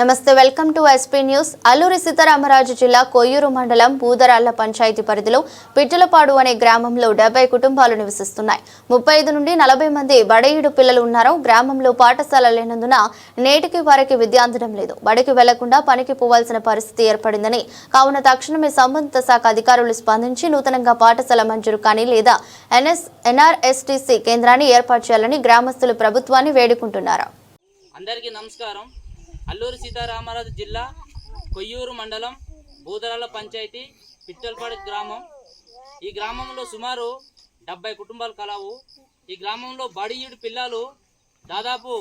నమస్తే welcome to SP news. Alluri Sitaramaraju జిల్లా కొయ్యూరు మండలం పూదరాళ్ళ పంచాయతీ పరిధిలో పిట్టలపాడు అనే గ్రామంలో డెబ్బై కుటుంబాలు నివసిస్తున్నాయి. ముప్పై ఐదు నుండి నలభై మంది బడయుడు పిల్లలు ఉన్నారు గ్రామంలో పాఠశాల లేనందున నేటికి వారికి విద్య అందడం లేదు. బడికి వెళ్ళకుండా పనికి పోవాల్సిన పరిస్థితి ఏర్పడిందని కావున తక్షణమే సంబంధిత శాఖ అధికారులు స్పందించి నూతనంగా పాఠశాల మంజూరు కానీ లేదా ఎన్ఎస్ ఎన్ఆర్ఎస్టీసీ కేంద్రాన్ని ఏర్పాటు చేయాలని గ్రామస్తులు ప్రభుత్వాన్ని వేడుకుంటున్నారు. అందరికీ నమస్కారం. అల్లూరు సీతారామరాజు జిల్లా కొయ్యూరు మండలం బూదరాల పంచాయతీ పిట్టల్పాడు గ్రామం. ఈ గ్రామంలో సుమారు డెబ్బై కుటుంబాలు కలవు. ఈ గ్రామంలో బడియుడి పిల్లలు దాదాపు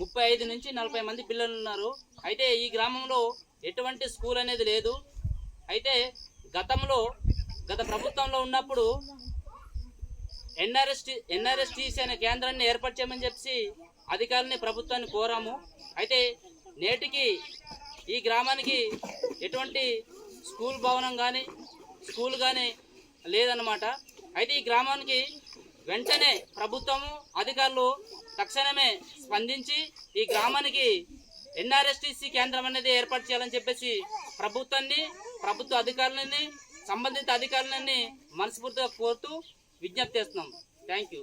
ముప్పై ఐదు నుంచి నలభై మంది పిల్లలు ఉన్నారు. అయితే ఈ గ్రామంలో ఎటువంటి స్కూల్ అనేది లేదు. అయితే గతంలో గత ప్రభుత్వంలో ఉన్నప్పుడు ఎన్ఆర్ఎస్టి ఎన్ఆర్ఎస్టీసీ అనే కేంద్రాన్ని ఏర్పాటు చేయమని చెప్పి అధికారులని ప్రభుత్వాన్ని కోరాము. అయితే నేటికి ఈ గ్రామానికి ఎటువంటి స్కూల్ భవనం కానీ స్కూల్ కానీ లేదన్నమాట. అయితే ఈ గ్రామానికి వెంటనే ప్రభుత్వము అధికారులు తక్షణమే స్పందించి ఈ గ్రామానికి ఎన్ఆర్ఎస్టీసీ కేంద్రం అనేది ఏర్పాటు చేయాలని చెప్పేసి ప్రభుత్వాన్ని ప్రభుత్వ అధికారులని సంబంధిత అధికారులని మనస్ఫూర్తిగా కోరుతూ విజ్ఞప్తి చేస్తున్నాం. Thank you